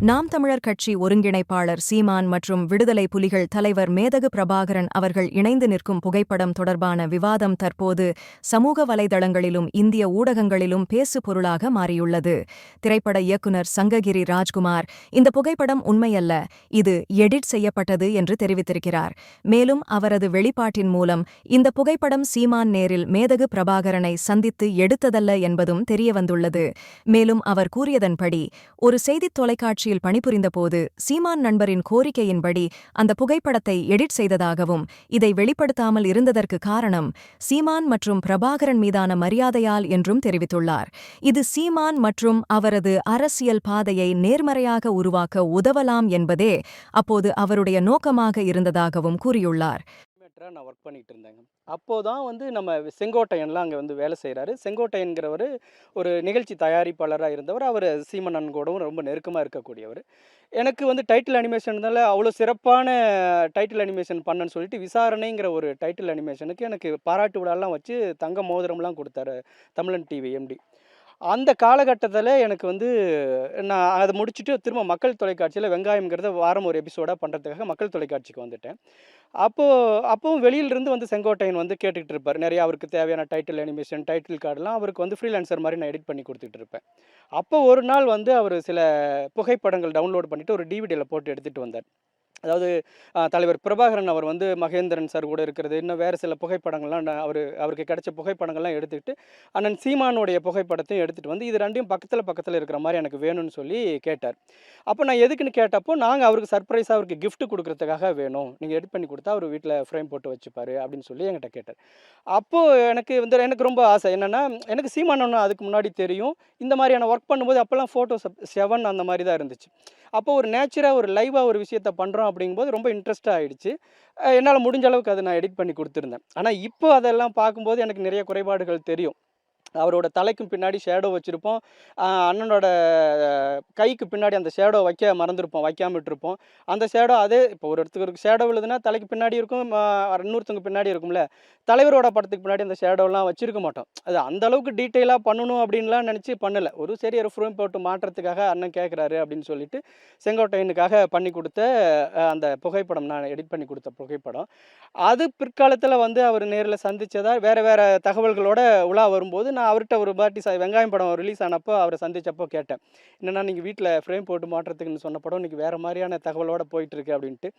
நாம் தமிழர் கட்சி ஒருங்கிணைப்பாளர் சீமான் மற்றும் விடுதலை புலிகள் தலைவர் மேதகு பிரபாகரன் அவர்கள் இணைந்து நிற்கும் புகைப்படம் தொடர்பான விவாதம் தற்போது சமூக வலைதளங்களிலும் இந்திய ஊடகங்களிலும் பேசு பொருளாக மாறியுள்ளது. திரைப்பட இயக்குனர் சங்ககிரி ராஜ்குமார் இந்த புகைப்படம் உண்மையல்ல இது எடிட் செய்யப்பட்டது என்று தெரிவித்திருக்கிறார். மேலும் அவரது வெளிப்பாட்டின் மூலம் இந்த புகைப்படம் சீமான் நேரில் மேதகு பிரபாகரனை சந்தித்து எடுத்ததல்ல என்பதும் தெரியவந்துள்ளது. மேலும் அவர் கூறியதன்படி ஒரு செய்தித் தொலைக்காட்சியில் பணிபுரிந்தபோது சீமான் நண்பரின் கோரிக்கையின்படி அந்த புகைப்படத்தை எடிட் செய்ததாகவும் இதை வெளிப்படுத்தாமல் இருந்ததற்கு காரணம் சீமான் மற்றும் பிரபாகரன் மீதான மரியாதையால் என்றும் தெரிவித்துள்ளார். இது சீமான் மற்றும் அவரது அரசியல் பாதையை நேர்மறையாக உருவாக்க உதவலாம் என்பதே அப்போது அவருடைய நோக்கமாக இருந்ததாகவும் கூறியுள்ளார். மீட்டராக நான் ஒர்க் பண்ணிட்டு இருந்தேங்க. அப்போது தான் வந்து நம்ம செங்கோட்டையன்லாம் அங்கே வந்து வேலை செய்கிறாரு செங்கோட்டையன்கிறவர் ஒரு நிகழ்ச்சி தயாரிப்பாளராக இருந்தவர். அவர் சீமன் கூடவும் ரொம்ப நெருக்கமாக இருக்கக்கூடியவர். எனக்கு வந்து டைட்டில் அனிமேஷன்னால அவ்வளோ சிறப்பான டைட்டில் அனிமேஷன் பண்ணேன்னு சொல்லிட்டு விசாரணைங்கிற ஒரு டைட்டில் அனிமேஷனுக்கு எனக்கு பாராட்டு விழாலாம் வச்சு தங்க மோதிரம்லாம் கொடுத்தாரு தமிழன் டிவி எம்டி அந்த காலகட்டத்தில் எனக்கு வந்து நான் அதை முடிச்சுட்டு திரும்ப மக்கள் தொலைக்காட்சியில் வெங்காயம்ங்கிறத வாரம் ஒரு எபிசோடாக பண்ணுறதுக்காக மக்கள் தொலைக்காட்சிக்கு வந்துட்டேன். அப்போது அப்போவும் வெளியிலிருந்து வந்து செங்கோட்டையன் வந்து கேட்டுக்கிட்டு இருப்பார். நிறையா அவருக்கு தேவையான டைட்டில் அனிமேஷன் டைட்டில் கார்டெலாம் அவருக்கு வந்து ஃப்ரீலான்சர் மாதிரி நான் எடிட் பண்ணி கொடுத்துட்டு இருப்பேன். அப்போ ஒரு நாள் வந்து அவர் சில புகைப்படங்கள் டவுன்லோட் பண்ணிவிட்டு ஒரு டிவிடியில் போட்டு எடுத்துகிட்டு வந்தார். அதாவது தலைவர் பிரபாகரன் அவர் வந்து மகேந்திரன் சார் கூட இருக்கிறது இன்னும் வேறு சில புகைப்படங்கள்லாம் நான் அவர் அவருக்கு கிடைச்ச புகைப்படங்கள்லாம் எடுத்துக்கிட்டு அண்ணன் சீமானுடைய புகைப்படத்தையும் எடுத்துகிட்டு வந்து இது ரெண்டையும் பக்கத்தில் பக்கத்தில் இருக்கிற மாதிரி எனக்கு வேணும்னு சொல்லி கேட்டார். அப்போ நான் எதுக்குன்னு கேட்டப்போ நாங்கள் அவருக்கு சர்ப்ரைஸாக அவருக்கு கிஃப்ட் கொடுக்கறதுக்காக வேணும். நீங்கள் எடிட் பண்ணி கொடுத்தா அவர் வீட்டில் ஃப்ரேம் போட்டு வச்சுப்பாரு அப்படின்னு சொல்லி என்கிட்ட கேட்டார். அப்போது எனக்கு வந்து எனக்கு ரொம்ப ஆசை. என்னென்னா எனக்கு சீமானன்னு அதுக்கு முன்னாடி தெரியும். இந்த மாதிரியான ஒர்க் பண்ணும்போது அப்போல்லாம் ஃபோட்டோஸ் செவன் அந்த மாதிரி தான் இருந்துச்சு. அப்போ ஒரு நேச்சுராக ஒரு லைவாக ஒரு விஷயத்தை பண்ணுறோம் அப்படிங்கும்போது ரொம்ப இன்ட்ரெஸ்டாக ஆயிடுச்சு. என்னால் முடிஞ்ச அளவுக்கு அதை நான் எடிட் பண்ணி கொடுத்துருந்தேன். ஆனால் இப்போ அதெல்லாம் பார்க்கும்போது எனக்கு நிறைய குறைபாடுகள் தெரியும். அவரோட தலைக்கும் பின்னாடி ஷேடோ வச்சுருப்போம். அண்ணனோட கைக்கு பின்னாடி அந்த ஷேடோ வைக்க மறந்துருப்போம் வைக்காமட்டிருப்போம். அந்த ஷேடோ அதே இப்போ ஒரு இடத்துக்கு ஷேடோ விழுதுன்னா தலைக்கு பின்னாடி இருக்கும் இன்னொருத்தவங்க பின்னாடி இருக்கும்ல. தலைவரோட படத்துக்கு பின்னாடி அந்த ஷேடோலாம் வச்சுருக்க மாட்டோம். அது அந்த அளவுக்கு டீட்டெயிலாக பண்ணணும் அப்படின்லாம் நினச்சி பண்ணலை. ஒரு சரி ஒரு ஃப்ரேம் போட்டு மாற்றத்துக்காக அண்ணன் கேட்குறாரு அப்படின்னு சொல்லிட்டு செங்கோட்டையனுக்காக பண்ணி கொடுத்த அந்த புகைப்படம் நான் எடிட் பண்ணி கொடுத்த புகைப்படம். அது பிற்காலத்தில் வந்து அவர் நேரில் சந்தித்ததா வேறு வேறு தகவல்களோட உலா வரும்போது நான் அவர்கிட்ட ஒரு பாட்டி சா வெங்காயம் படம் ரிலீஸ் ஆனப்போ அவரை சந்திச்சப்போ கேட்டேன். என்னென்னா நீங்கள் வீட்டில் ஃப்ரேம் போட்டு மாட்டுறதுக்குன்னு சொன்ன படம் இன்றைக்கி வேறு மாதிரியான தகவலோடு போயிட்டுருக்கு அப்படின்ட்டு.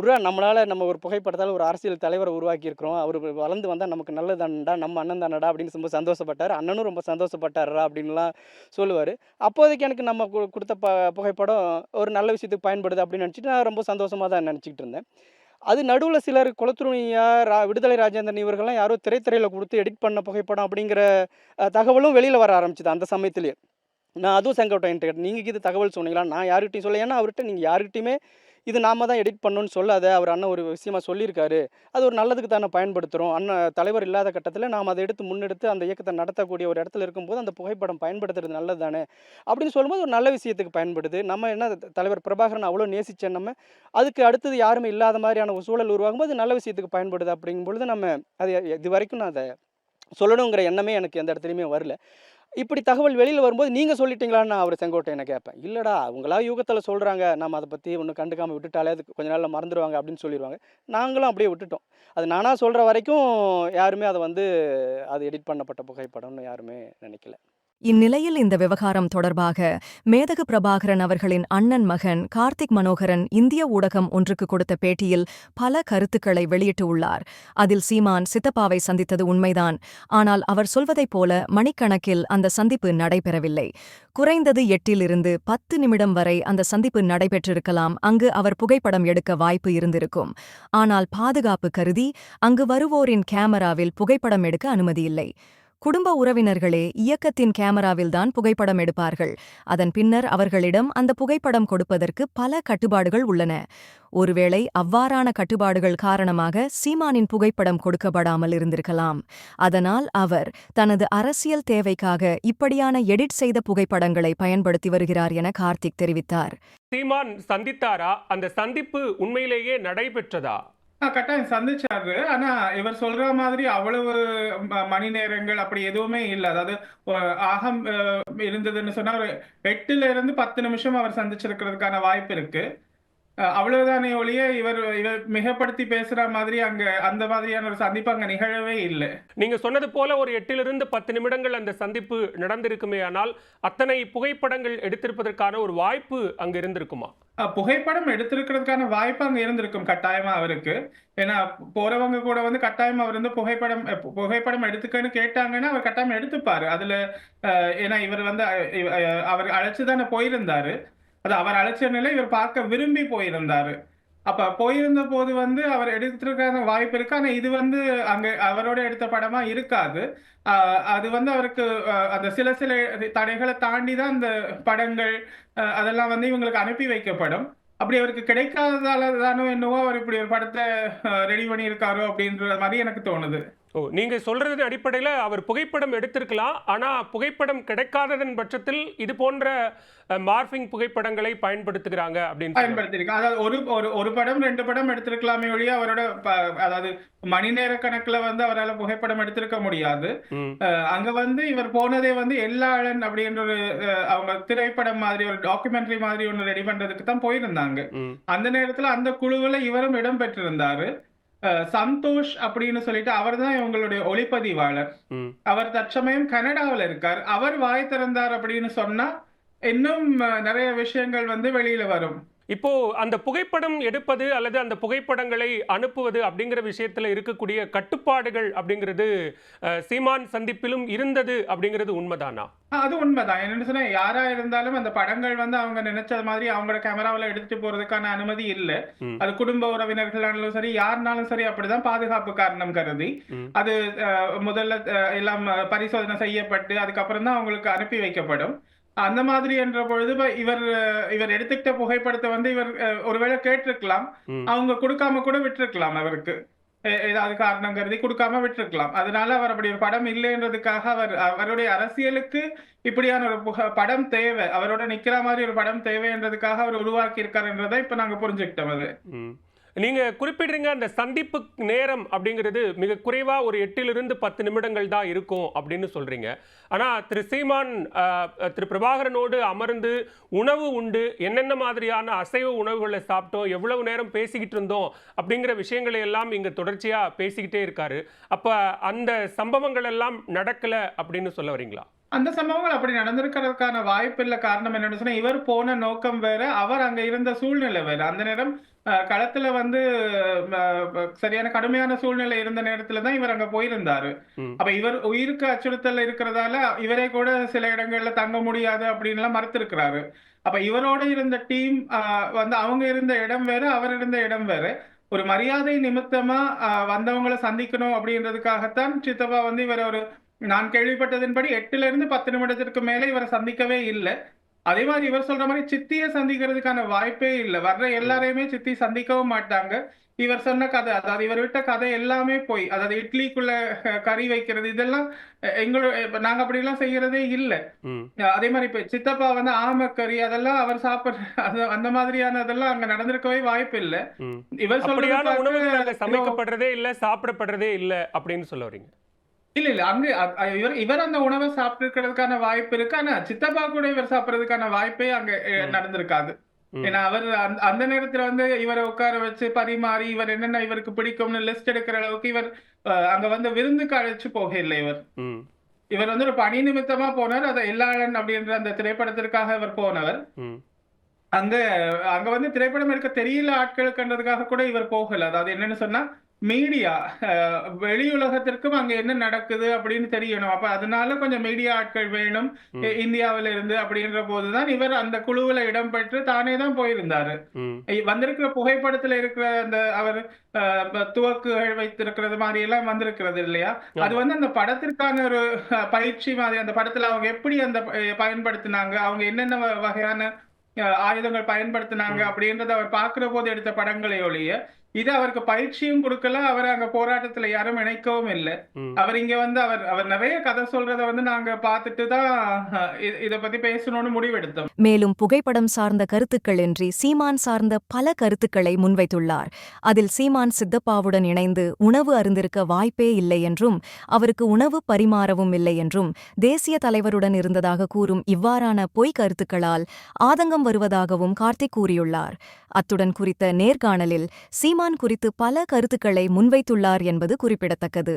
உருவா நம்மளால் நம்ம ஒரு புகைப்படத்தால் ஒரு அரசியல் தலைவரை உருவாக்கியிருக்கிறோம். அவர் வளர்ந்து வந்தால் நமக்கு நல்லதானடா நம்ம அண்ணன் தானடா அப்படின்னு ரொம்ப சந்தோஷப்பட்டார். அண்ணனும் ரொம்ப சந்தோஷப்பட்டாரா அப்படின்லாம் சொல்லுவார். அப்போதைக்கு எனக்கு நம்ம கொடுத்த ப புகைப்படம் ஒரு நல்ல விஷயத்துக்கு பயன்படுது அப்படின்னு நினச்சிட்டு நான் ரொம்ப சந்தோஷமாக தான் நினச்சிக்கிட்டு இருந்தேன். அது நடுவில் சிலர் குளத்துருணியா ரா விடுதலை ராஜேந்திரன் இவர்கள்லாம் யாரோ திரைத்துறையில் கொடுத்து எடிட் பண்ண புகைப்படம் அப்படிங்கிற தகவலும் வெளியில் வர ஆரம்பிச்சுது அந்த சமயத்திலேயே நான் அதுவும் செங்கோட்டையன் கேட்டேன் நீங்கள் இது தகவல் சொன்னீங்களா? நான் யார்கிட்டையும் சொல்ல ஏன்னா அவர்கிட்ட நீங்கள் யார்கிட்டையுமே இது நாம தான் எடிட் பண்ணணும்னு சொல்லாத அவர் அண்ணன் ஒரு விஷயமா சொல்லியிருக்காரு. அது ஒரு நல்லதுக்கு தானே பயன்படுத்துகிறோம் அண்ணன் தலைவர் இல்லாத கட்டத்தில் நாம் அதை எடுத்து முன்னெடுத்து அந்த இயக்கத்தை நடத்தக்கூடிய ஒரு இடத்துல இருக்கும்போது அந்த புகைப்படம் பயன்படுத்துறது நல்லது தானே? அப்படின்னு சொல்லும்போது ஒரு நல்ல விஷயத்துக்கு பயன்படுது. நம்ம என்ன தலைவர் பிரபாகரன் அவ்வளோ நேசிச்ச நம்ம அதுக்கு அடுத்தது யாருமே இல்லாத மாதிரியான ஒரு சூழல் உருவாகும்போது நல்ல விஷயத்துக்கு பயன்படுது அப்படிங்கும் பொழுது நம்ம அது இது வரைக்கும் நான் அதை சொல்லணுங்கிற எண்ணமே எனக்கு எந்த இடத்துலையுமே வரல. இப்படி தகவல் வெளியில் வரும்போது நீங்கள் சொல்லிட்டீங்களான்னு நான் அவர் செங்கோட்டையனை கேட்பேன். இல்லைடா அவங்களா யூகத்தில் சொல்கிறாங்க நம்ம அதை பற்றி ஒன்றும் கண்டுக்காமல் விட்டுட்டாலே அது கொஞ்ச நாளில் மறந்துடுவாங்க அப்படின்னு சொல்லிடுவாங்க நாங்களும் அப்படியே விட்டுட்டோம். அது நானாக சொல்கிற வரைக்கும் யாருமே அதை வந்து அது எடிட் பண்ணப்பட்ட புகைப்படம்னு யாருமே நினைக்கல. இந்நிலையில் இந்த விவகாரம் தொடர்பாக மேதகு பிரபாகரன் அவர்களின் அண்ணன் மகன் கார்த்திக் மனோகரன் இந்திய ஊடகம் ஒன்றுக்கு கொடுத்த பேட்டியில் பல கருத்துக்களை வெளியிட்டுள்ளார். அதில் சீமான் சித்தப்பாவை சந்தித்தது உண்மைதான். ஆனால் அவர் சொல்வதைப் போல மணிக்கணக்கில் அந்த சந்திப்பு நடைபெறவில்லை. குறைந்தது எட்டிலிருந்து பத்து நிமிடம் வரை அந்த சந்திப்பு நடைபெற்றிருக்கலாம். அங்கு அவர் புகைப்படம் எடுக்க வாய்ப்பு இருந்திருக்கும். ஆனால் பாதுகாப்பு கருதி அங்கு வருவோரின் கேமராவில் புகைப்படம் எடுக்க அனுமதியில்லை குடும்ப உறவினர்களே இயக்கத்தின் கேமராவில்தான் புகைப்படம் எடுப்பார்கள். அதன் பின்னர் அவர்களிடம் அந்த புகைப்படம் கொடுப்பதற்கு பல கட்டுப்பாடுகள் உள்ளன. ஒருவேளை அவ்வாறான கட்டுப்பாடுகள் காரணமாக சீமானின் புகைப்படம் கொடுக்கப்படாமல் இருந்திருக்கலாம். அதனால் அவர் தனது அரசியல் தேவைக்காக இப்படியான எடிட் செய்த புகைப்படங்களை பயன்படுத்தி வருகிறார் என கார்த்திக் தெரிவித்தார். சீமான் சந்தித்தாரா? அந்த சந்திப்பு உண்மையிலேயே நடைபெற்றதா? கட்டாயம் சந்திச்சாரு. ஆனா இவர் சொல்ற மாதிரி அவ்வளவு மணி நேரங்கள் அப்படி எதுவுமே இல்லை. அதாவது ஆகம் இருந்ததுன்னு சொன்னா ஒரு எட்டுல இருந்து பத்து நிமிஷம் அவர் சந்திச்சிருக்கிறதுக்கான வாய்ப்பு இருக்கு. அவ்வளவுதானே ஒழிய இவர் இவர் மிகப்படுத்தி பேசுற மாதிரி அங்க அந்த மாதிரியான ஒரு சந்திப்பு அங்க நிகழவே இல்லை. நீங்க சொன்னது போல ஒரு எட்டிலிருந்து பத்து நிமிடங்கள் அந்த சந்திப்பு நடந்திருக்குமே ஆனால் அத்தனை புகைப்படங்கள் எடுத்திருப்பதற்கான ஒரு வாய்ப்பு அங்க இருந்திருக்குமா? புகைப்படம் எடுத்திருக்கிறதுக்கான வாய்ப்பு அங்க இருந்திருக்கும் கட்டாயமா அவருக்கு. ஏன்னா போறவங்க கூட வந்து கட்டாயம் அவர் வந்து புகைப்படம் புகைப்படம் எடுத்துக்கன்னு கேட்டாங்கன்னா அவர் கட்டாயம் எடுத்துப்பாரு. அதுல ஏன்னா இவர் வந்து அவர் அழைச்சுதானே போயிருந்தாரு. அது அவர் அழைச்ச நிலை இவர் பார்க்க விரும்பி போயிருந்தாரு. அப்ப போயிருந்த போது வந்து அவர் எடுத்துருக்கான வாய்ப்பு இருக்கு. ஆனா இது வந்து அங்க அவரோட எடுத்த படமா இருக்காது. அது வந்து அவருக்கு அந்த சில சில தடைகளை தாண்டி தான் அந்த படங்கள் அதெல்லாம் வந்து இவங்களுக்கு அனுப்பி வைக்கப்படும். அப்படி அவருக்கு கிடைக்காததால தானோ என்னவோ அவர் இப்படி ஒரு படத்தை ரெடி பண்ணியிருக்காரோ அப்படின்ற மாதிரி எனக்கு தோணுது. ஓ நீங்க சொல்றது அடிப்படையில் அவர் புகைப்படம் எடுத்திருக்கலாம். ஆனா புகைப்படம் கிடைக்காததன் பட்சத்தில் இது போன்ற மார்பிங் புகைப்படங்களை பயன்படுத்துகிறாங்க அப்படின்னு சொல்றாங்க. பயன்படுத்தியிருக்காங்க அதாவது ஒரு ஒரு ஒரு படம் ரெண்டு படம் எடுத்திருக்கலாமே ஒழிய அவரோட அதாவது மணி நேர கணக்குல வந்து அவரால் புகைப்படம் எடுத்திருக்க முடியாது. அங்க வந்து இவர் போனதே வந்து எல்லாளன் அப்படின்ற ஒரு அவங்க திரைப்படம் மாதிரி ஒரு டாக்குமெண்ட்ரி மாதிரி ஒன்று ரெடி பண்றதுக்கு தான் போயிருந்தாங்க. அந்த நேரத்துல அந்த குழுவுல இவரும் இடம் பெற்றிருந்தாரு. சந்தோஷ் அப்படின்னு சொல்லிட்டு அவர் தான் இவங்களுடைய ஒளிப்பதிவாளர். அவர் தற்சமயம் கனடாவில் இருக்கார். அவர் வாய் திறந்தார் அப்படின்னு சொன்னா இன்னும் நிறைய விஷயங்கள் வந்து வெளியில வரும். இப்போ அந்த புகைப்படம் எடுப்பது அல்லது அந்த புகைப்படங்களை அனுப்புவது அப்படிங்கிற விஷயத்துல இருக்கக்கூடிய கட்டுப்பாடுகள் அப்படிங்கிறது சீமான் சந்திப்பிலும் இருந்தது அப்படிங்கிறது உண்மைதானா? அது உண்மைதான். என்னன்னு சொன்னா யாரா இருந்தாலும் அந்த படங்கள் வந்து அவங்க நினைச்ச மாதிரி அவங்களோட கேமராவில் எடுத்துட்டு போறதுக்கான அனுமதி இல்ல. அது குடும்ப உறவினர்களானாலும் சரி யாருனாலும் சரி அப்படிதான் பாதுகாப்பு காரணம் கருதி. அது முதல்ல எல்லாம் பரிசோதனை செய்யப்பட்டு அதுக்கப்புறம் தான் அவங்களுக்கு அனுப்பி வைக்கப்படும். அந்த மாதிரி என்ற பொழுது இவர் இவர் எடுத்துக்கிட்ட புகைப்படத்தை வந்து இவர் ஒருவேளை கேட்டிருக்கலாம். அவங்க கொடுக்காம கூட விட்டிருக்கலாம் அவருக்கு. ஏதாவது காரணம் கருதி கொடுக்காம விட்டிருக்கலாம். அதனால அவர் அப்படி ஒரு படம் இல்லைன்றதுக்காக அவர் அவருடைய அரசியலுக்கு இப்படியான ஒரு புக- படம் தேவை. அவரோட நிக்கிற மாதிரி ஒரு படம் தேவைன்றதுக்காக அவர் உருவாக்கி இருக்காருன்றதை இப்ப நாங்க புரிஞ்சுக்கிட்டோம் அது. நீங்கள் குறிப்பிடுறீங்க அந்த சந்திப்பு நேரம் அப்படிங்கிறது மிக குறைவாக ஒரு எட்டிலிருந்து பத்து நிமிடங்கள் தான் இருக்கும் அப்படின்னு சொல்கிறீங்க ஆனால் திரு சீமான் திரு பிரபாகரனோடு அமர்ந்து உணவு உண்டு என்னென்ன மாதிரியான அசைவ உணவுகளை சாப்பிட்டோம் எவ்வளவு நேரம் பேசிக்கிட்டு இருந்தோம் அப்படிங்கிற விஷயங்களை எல்லாம் இங்கே தொடர்ச்சியாக பேசிக்கிட்டே இருக்காரு. அப்போ அந்த சம்பவங்கள் எல்லாம் நடக்கலை அப்படின்னு சொல்ல வரீங்களா? அந்த சம்பவங்கள் அப்படி நடந்திருக்கிறதுக்கான வாய்ப்பு இல்ல காரணம் என்னன்னு சொன்னா இவர் போன நோக்கம் வேற அவர் அங்க இருந்த சூழ்நிலை வேற. அந்த நேரம் களத்துல வந்து சரியான கடுமையான சூழ்நிலை இருந்த நேரத்துல தான் இவர் அங்க போயிருந்தாரு. அப்ப இவர் உயிருக்கு அச்சுறுத்தல் இருக்கிறதால இவரே கூட சில இடங்கள்ல தங்க முடியாது அப்படின்னு எல்லாம் மறுத்திருக்கிறாரு. அப்ப இவரோட இருந்த டீம் வந்து அவங்க இருந்த இடம் வேற அவர் இருந்த இடம் வேற. ஒரு மரியாதை நிமித்தமா வந்தவங்களை சந்திக்கணும் அப்படின்றதுக்காகத்தான் சித்தப்பா வந்து இவர் ஒரு நான் கேள்விப்பட்டதின்படி எட்டுல இருந்து பத்து நிமிடத்திற்கு மேல இவரை சந்திக்கவே இல்லை. அதே மாதிரி இவர் சொல்ற மாதிரி சித்தியை சந்திக்கிறதுக்கான வாய்ப்பே இல்லை. வர்ற எல்லாரையுமே சித்தி சந்திக்கவும் மாட்டாங்க. இவர் சொன்ன கதை அதாவது இவர் விட்ட கதை எல்லாமே போய். அதாவது இட்லிக்குள்ள கறி வைக்கிறது இதெல்லாம் எங்களோட நாங்க அப்படி எல்லாம் செய்யறதே இல்லை. அதே மாதிரி இப்ப சித்தப்பா வந்து ஆமக்கறி அதெல்லாம் அவர் சாப்பிடுற அந்த மாதிரியான அதெல்லாம் அங்க நடந்திருக்கவே வாய்ப்பு இல்லை. இவர் சொல்றது சமைக்கப்படுறதே இல்ல சாப்பிடப்படுறதே இல்ல அப்படின்னு சொல்ல வரீங்க? இல்ல இல்ல அங்க இவர் இவர் அந்த உணவை சாப்பிட்டிருக்கிறதுக்கான வாய்ப்பு இருக்கு ஆனா சித்தப்பா கூட இவர் சாப்பிடுறதுக்கான வாய்ப்பே அங்க. நடந்திருக்காது. ஏன்னா அவர் அந்த- நேரத்துல வந்து இவரை உட்கார வச்சு பரிமாறி இவர் என்னென்ன இவருக்கு பிடிக்கும்னு லிஸ்ட் எடுக்கிற அளவுக்கு இவர் அங்க வந்து விருந்துக்கு அழைச்சு போக இல்லை இவர். இவர் வந்து ஒரு பணி நிமித்தமா போனார் அதை எல்லாளன் அப்படின்ற அந்த திரைப்படத்திற்காக இவர் போனவர். அங்க அங்க வந்து திரைப்படம் எடுக்க தெரியல ஆட்களுக்குன்றதுக்காக கூட இவர் போகல அதாவது என்னன்னு சொன்னா மீடியா வெளி உலகத்திற்கும் அங்க என்ன நடக்குது அப்படின்னு தெரியணும். அப்ப அதனால கொஞ்சம் மீடியா ஆட்கள் வேணும். இந்தியாவில இருந்து அப்படின்ற போதுதான் இவர் அந்த குழுவுல இடம் பெற்று தானே தான் போயிருந்தாரு. வந்திருக்கிற புகைப்படத்துல இருக்கிற அந்த அவர் துவக்குகள் வைத்திருக்கிறது மாதிரி எல்லாம் வந்திருக்கிறது இல்லையா? அது வந்து அந்த படத்திற்கான ஒரு பயிற்சி மாதிரி அந்த படத்துல அவங்க எப்படி அந்த பயன்படுத்தினாங்க அவங்க என்னென்ன வகையான ஆயுதங்கள் பயன்படுத்தினாங்க அப்படின்றத அவர் பார்க்கிற போது எடுத்த படங்களை ஒழிய இது அவருக்கு பயிற்சியும் கொடுக்கல அவர் அங்க போராட்டத்துல யாரும் இணைக்கவும் இல்லை. அவர் இங்க வந்து அவர் அவர் நிறைய கதை சொல்றத வந்து நாங்க பார்த்துட்டு தான் இத பத்தி பேசணும்னு முடிவெடுத்தோம். மேலும் புகைப்படம் சார்ந்த கருத்துக்களின்றி சீமான் சார்ந்த பல கருத்துக்களை முன்வைத்துள்ளார். அதில் சீமான் சித்தப்பாவுடன் இணைந்து உணவு அருந்திருக்க வாய்ப்பே இல்லை என்றும் அவருக்கு உணவு பரிமாறவும் இல்லை என்றும் தேசிய தலைவருடன் இருந்ததாக கூறும் இவ்வாறான பொய் கருத்துக்களால் ஆதங்கம் வருவதாகவும் கார்த்திக் கூறியுள்ளார். அத்துடன் குறித்த நேர்காணலில் சீமான் குறித்து பல கருத்துக்களை முன்வைத்துள்ளார் என்பது குறிப்பிடத்தக்கது.